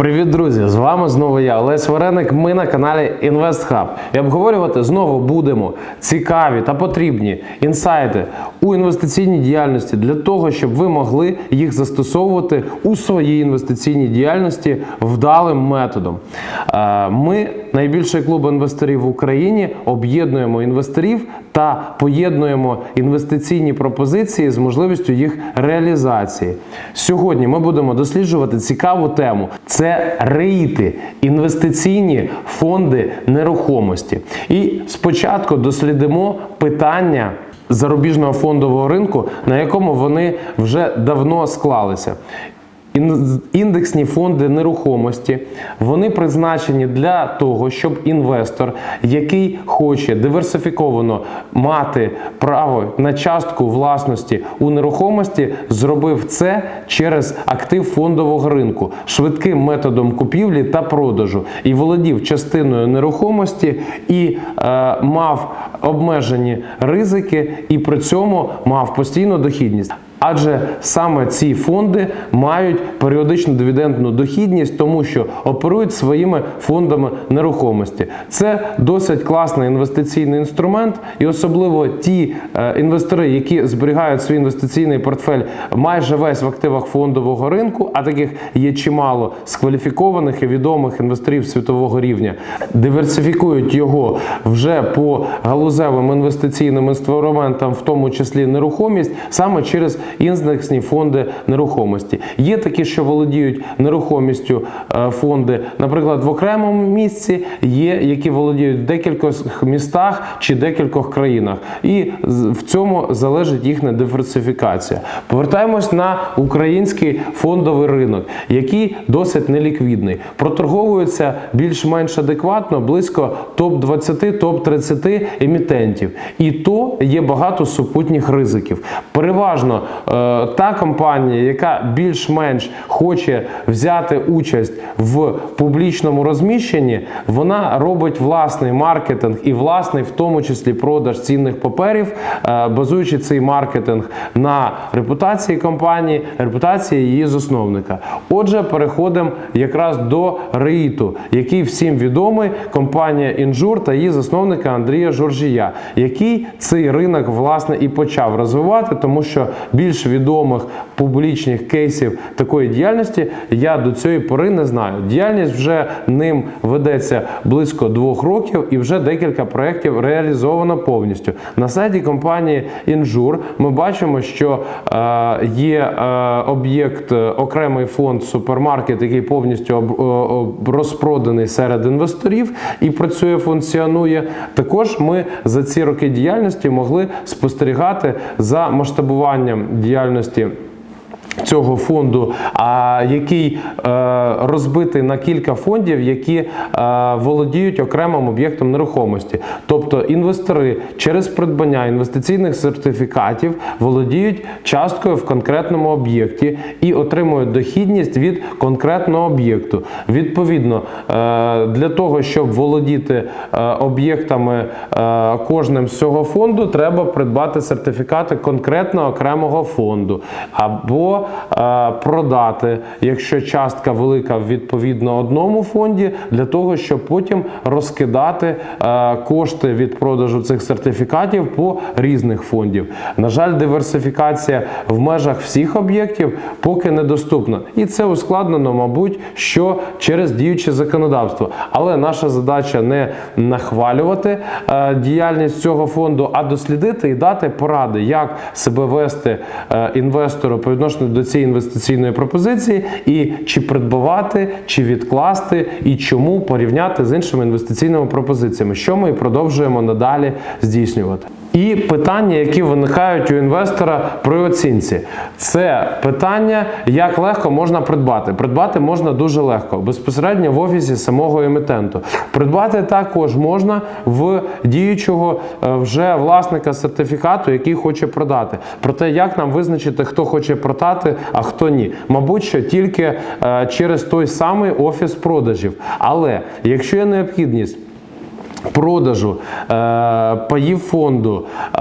Привіт, друзі! З вами знову я, Олесь Вареник. Ми на каналі InvestHub. І обговорювати знову будемо цікаві та потрібні інсайти у інвестиційній діяльності для того, щоб ви могли їх застосовувати у своїй інвестиційній діяльності вдалим методом. Е, Ми, найбільший клуб інвесторів в Україні, об'єднуємо інвесторів та поєднуємо інвестиційні пропозиції з можливістю їх реалізації. Сьогодні ми будемо досліджувати цікаву тему: це рейти, інвестиційні фонди нерухомості. І спочатку дослідимо питання. Зарубіжного фондового ринку, на якому вони вже давно склалися. Ін- Індексні фонди нерухомості вони призначені для того, щоб інвестор, який хоче диверсифіковано мати право на частку власності у нерухомості, зробив це через актив фондового ринку, швидким методом купівлі та продажу і володів частиною нерухомості і е, мав обмежені ризики, і при цьому мав постійну дохідність. Адже саме ці фонди мають періодичну дивідендну дохідність, тому що оперують своїми фондами нерухомості. Це досить класний інвестиційний інструмент, і особливо ті е, інвестори, які зберігають свій інвестиційний портфель майже весь в активах фондового ринку, а таких є чимало з кваліфікованих і відомих інвесторів світового рівня, диверсифікують його вже по галузевим інвестиційним інструментам, в тому числі нерухомість, саме через індексні фонди нерухомості. Є такі, що володіють нерухомістю е, фонди, наприклад, в окремому місці, є які володіють в декількох містах чи декількох країнах. І в цьому залежить їхня диверсифікація. Повертаємось на український фондовий ринок, який досить неліквідний. Проторговується більш-менш адекватно близько топ-20, топ-30 емітентів. І то є багато супутніх ризиків. Переважно та компанія, яка більш-менш хоче взяти участь в публічному розміщенні, вона робить власний маркетинг і власний, в тому числі, продаж цінних паперів, е, базуючи цей маркетинг на репутації компанії, репутації її засновника. Отже, переходимо якраз до реїту, який всім відомий, компанія Інжур та її засновника Андрія Жоржія, який цей ринок власне і почав розвивати, тому що більш відомих публічних кейсів такої діяльності я до цієї пори не знаю. Діяльність вже ним ведеться близько двох років, і вже декілька проєктів реалізовано повністю. На сайті компанії Інжур ми бачимо, що е, є е, об'єкт, е, окремий фонд супермаркет, який повністю розпроданий серед інвесторів і працює, функціонує. Також ми за ці роки діяльності могли спостерігати за масштабуванням діяльності. Цього фонду, а який е, розбитий на кілька фондів, які е, володіють окремим об'єктом нерухомості. Тобто інвестори через придбання інвестиційних сертифікатів володіють часткою в конкретному об'єкті і отримують дохідність від конкретного об'єкту. Відповідно, е, для того, щоб володіти об'єктами кожним з цього фонду, треба придбати сертифікати конкретно окремого фонду або продати, якщо частка велика відповідно одному фонді, для того, щоб потім розкидати е, кошти від продажу цих сертифікатів по різних фондів. На жаль, диверсифікація в межах всіх об'єктів поки недоступна, і це ускладнено, мабуть, що через діюче законодавство. Але наша задача не нахвалювати е, діяльність цього фонду, а дослідити і дати поради, як себе вести е, інвестору по відношенню до цієї інвестиційної пропозиції, і чи придбувати, чи відкласти, і чому порівняти з іншими інвестиційними пропозиціями, що ми продовжуємо надалі здійснювати. І питання, які виникають у інвестора при оцінці, це питання, як легко можна придбати. Придбати можна дуже легко, безпосередньо в офісі самого емітенту. Придбати також можна в діючого е, вже власника сертифікату, який хоче продати. Проте, як нам визначити, хто хоче продати, а хто ні? Мабуть, що тільки е, через той самий офіс продажів. Але якщо є необхідність Продажу е, паїв фонду е,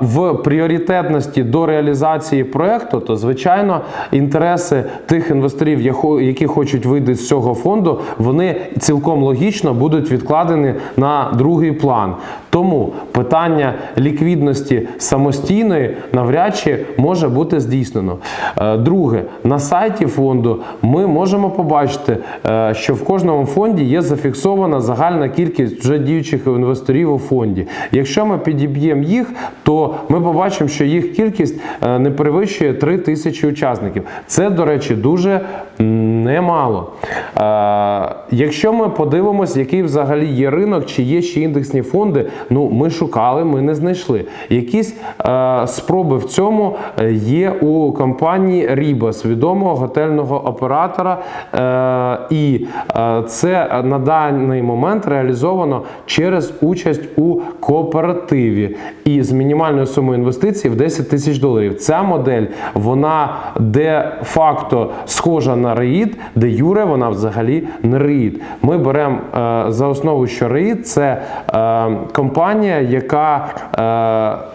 в пріоритетності до реалізації проекту, то звичайно інтереси тих інвесторів, які хочуть вийти з цього фонду, вони цілком логічно будуть відкладені на другий план. Тому питання ліквідності самостійної навряд чи може бути здійснено. Е, Друге, на сайті фонду ми можемо побачити, е, що в кожному фонді є зафіксована загальна кількість вже діючих інвесторів у фонді. Якщо ми підіб'ємо їх, то ми побачимо, що їх кількість е, не перевищує 3 тисячі учасників. Це, до речі, дуже немало. Е, Якщо ми подивимось, який взагалі є ринок, чи є ще індексні фонди, ну ми шукали, ми не знайшли. Якісь е, спроби в цьому е, є у компанії Ribas, відомого готельного оператора. Е, і е, це на даний момент реалізовано через участь у кооперативі і з мінімальною сумою інвестицій в 10 тисяч доларів. Ця модель вона де-факто схожа на REIT, де Юре вона взагалі не REIT. Ми беремо е, за основу, що REIT – це е, компанія, яка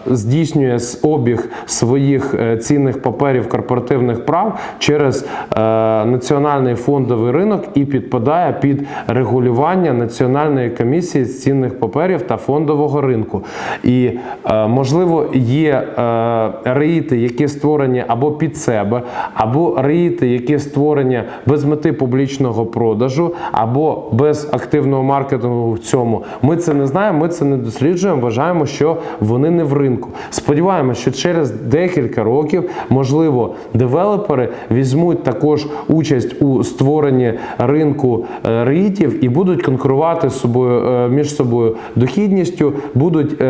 е, здійснює обіг своїх цінних паперів корпоративних прав через національний фондовий ринок і підпадає під регулювання Національної комісії з цінних паперів та фондового ринку. І можливо є реїти, які створені або під себе, або реїти, які створені без мети публічного продажу, або без активного маркетингу в цьому. Ми це не знаємо, ми це не досліджуємо. Вважаємо, що вони не в ринку. Сподіваємося, що через декілька років, можливо, девелопери візьмуть також участь у створенні ринку е, реїтів і будуть конкурувати з собою е, між собою дохідністю, будуть е,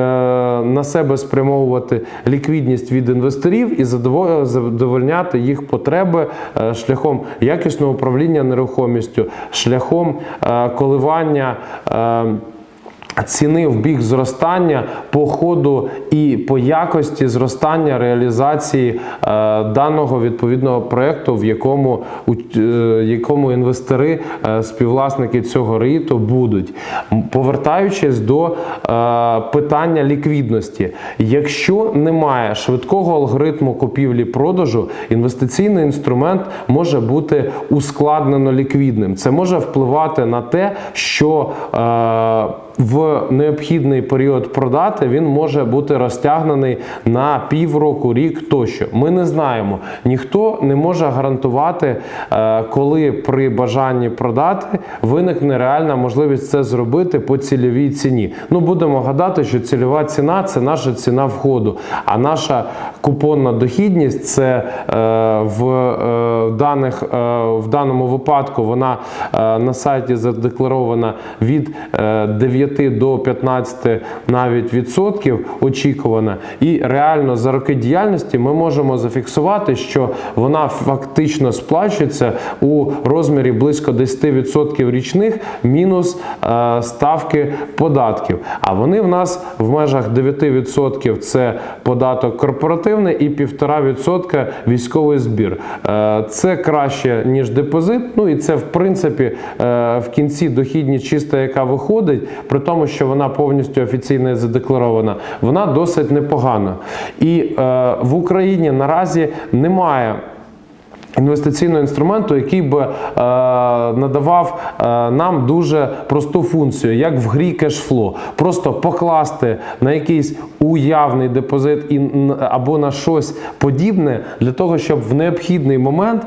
на себе спрямовувати ліквідність від інвесторів і задово- задовольняти їх потреби шляхом якісного управління нерухомістю, шляхом е, коливання. Ціни в бік зростання по ходу і по якості зростання реалізації е, даного відповідного проекту, в якому, у- е, якому інвестори, е, співвласники цього реїту будуть. Повертаючись до питання ліквідності, якщо немає швидкого алгоритму купівлі-продажу, інвестиційний інструмент може бути ускладнено ліквідним. Це може впливати на те, що в необхідний період продати він може бути розтягнений на півроку, рік тощо. Ми не знаємо. Ніхто не може гарантувати, е, коли при бажанні продати виникне реальна можливість це зробити по цільовій ціні. Ну будемо гадати, що цільова ціна це наша ціна входу, а наша купонна дохідність це е, в, е, даних, в даному випадку вона на сайті задекларована від е, 9 до 15 навіть відсотків очікувана. І реально за роки діяльності ми можемо зафіксувати, що вона фактично сплачується у розмірі близько 10% річних мінус е, ставки податків. А вони в нас в межах 9% це податок корпоративний і 1,5% військовий збір. Е, Це краще ніж депозит. Ну і це в принципі е, в кінці дохідність чиста, яка виходить, при тому, що вона повністю офіційно задекларована, вона досить непогана. І е, в Україні наразі немає. Інвестиційного інструменту, який би е, надавав е, нам дуже просту функцію, як в грі кешфло. Просто покласти на якийсь уявний депозит і, або на щось подібне для того, щоб в необхідний момент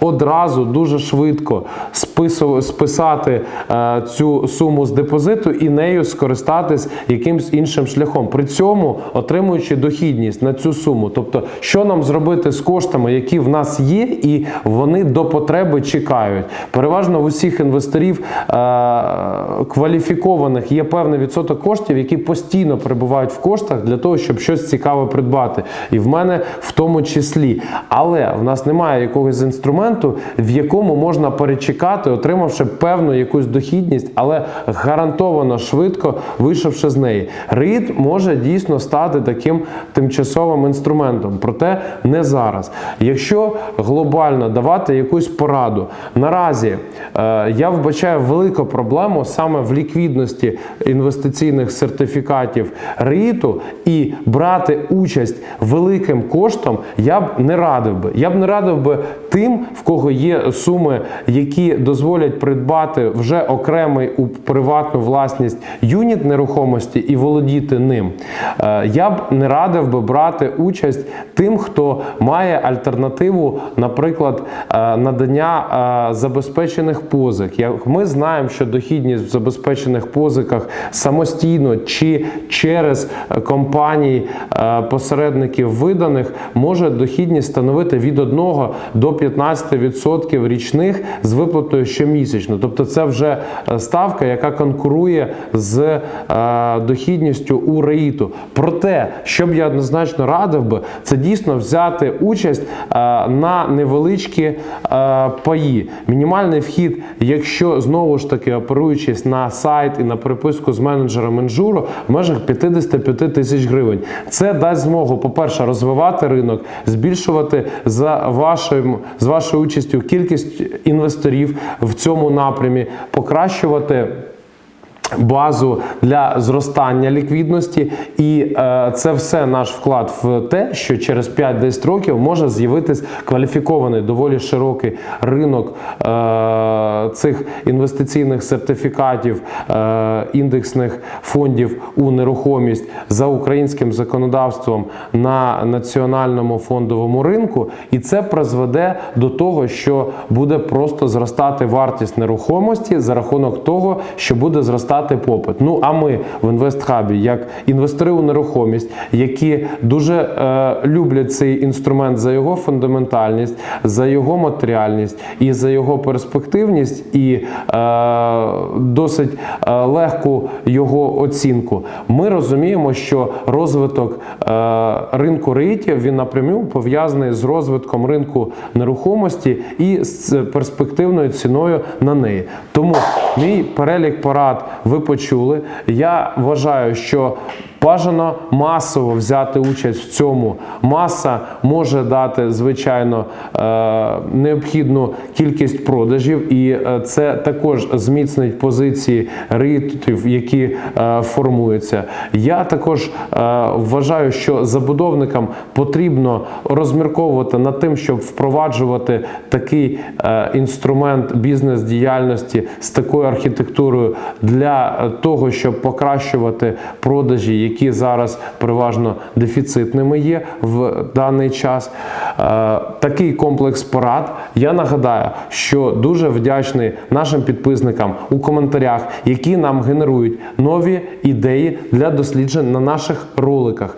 одразу дуже швидко списати е, цю суму з депозиту і нею скористатись якимсь іншим шляхом. При цьому отримуючи дохідність на цю суму. Тобто, що нам зробити з коштами, які в нас є, і вони до потреби чекають. Переважно в усіх інвесторів е, кваліфікованих є певний відсоток коштів, які постійно перебувають в коштах для того, щоб щось цікаве придбати. І в мене в тому числі. Але в нас немає якогось інструменту, інструменту, в якому можна перечекати, отримавши певну якусь дохідність, але гарантовано швидко вийшовши з неї. REIT може дійсно стати таким тимчасовим інструментом, проте не зараз. Якщо глобально давати якусь пораду, наразі е, я вбачаю велику проблему саме в ліквідності інвестиційних сертифікатів РІТу і брати участь великим коштом я б не радив би. Я б не радив би тим, в кого є суми, які дозволять придбати вже окремий у приватну власність юніт нерухомості і володіти ним. Е, Я б не радив би брати участь тим, хто має альтернативу, наприклад, е, надання е, забезпечених позик. Як Ми знаємо, що дохідність в забезпечених позиках самостійно чи через компанії посередників виданих може дохідність становити від 1 до 15% річних з виплатою щомісячно. Тобто це вже е, ставка, яка конкурує з е, дохідністю у РЕІТу. Проте, що б я однозначно радив би, це дійсно взяти участь е, на невеличкі паї. Мінімальний вхід, якщо знову ж таки оперуючись на сайт і на переписку з менеджером інжуру, в межах 55 тисяч гривень. Це дасть змогу, по-перше, розвивати ринок, збільшувати за вашим з вашою участю кількість інвесторів в цьому напрямі, покращувати. Базу для зростання ліквідності, і е, це все наш вклад в те, що через 5-10 років може з'явитись кваліфікований доволі широкий ринок е, цих інвестиційних сертифікатів е, індексних фондів у нерухомість за українським законодавством на національному фондовому ринку, і це призведе до того, що буде просто зростати вартість нерухомості за рахунок того, що буде зростати попит. Ну а ми в інвестхабі, як інвестори у нерухомість, які дуже е, люблять цей інструмент за його фундаментальність, за його матеріальність і за його перспективність, і е, досить е, легку його оцінку. Ми розуміємо, що розвиток е, ринку реїтів він напряму пов'язаний з розвитком ринку нерухомості і з перспективною ціною на неї. Тому мій перелік порад ви почули. Я вважаю, що бажано масово взяти участь в цьому. Маса може дати, звичайно, е, необхідну кількість продажів, і е, це також зміцнить позиції ритів, які е, формуються. Я також вважаю, що забудовникам потрібно розмірковувати над тим, щоб впроваджувати такий інструмент бізнес-діяльності з такою архітектурою для того, щоб покращувати продажі, які зараз переважно дефіцитними є в даний час. Е, Такий комплекс порад. Я нагадаю, що дуже вдячний нашим підписникам у коментарях, які нам генерують нові ідеї для досліджень на наших роликах.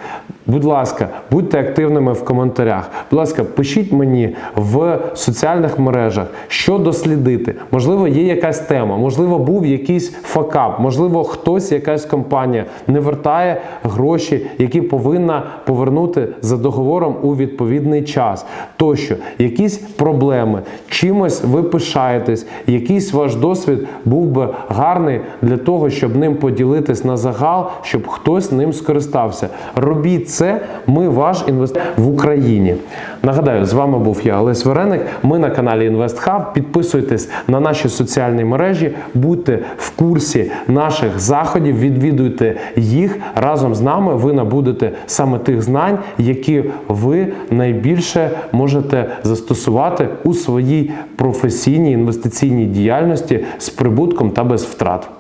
Будь ласка, будьте активними в коментарях. Будь ласка, пишіть мені в соціальних мережах, що дослідити. Можливо, є якась тема, можливо, був якийсь факап, можливо, хтось, якась компанія не вертає гроші, які повинна повернути за договором у відповідний час. Тощо, якісь проблеми, чимось ви пишаєтесь, якийсь ваш досвід був би гарний для того, щоб ним поділитись на загал, щоб хтось ним скористався. Робіть це, ми ваш інвестор в Україні. Нагадаю, з вами був я, Олесь Вареник. Ми на каналі InvestHub. Підписуйтесь на наші соціальні мережі, будьте в курсі наших заходів, відвідуйте їх разом з нами. Ви набудете саме тих знань, які ви найбільше можете застосувати у своїй професійній інвестиційній діяльності з прибутком та без втрат.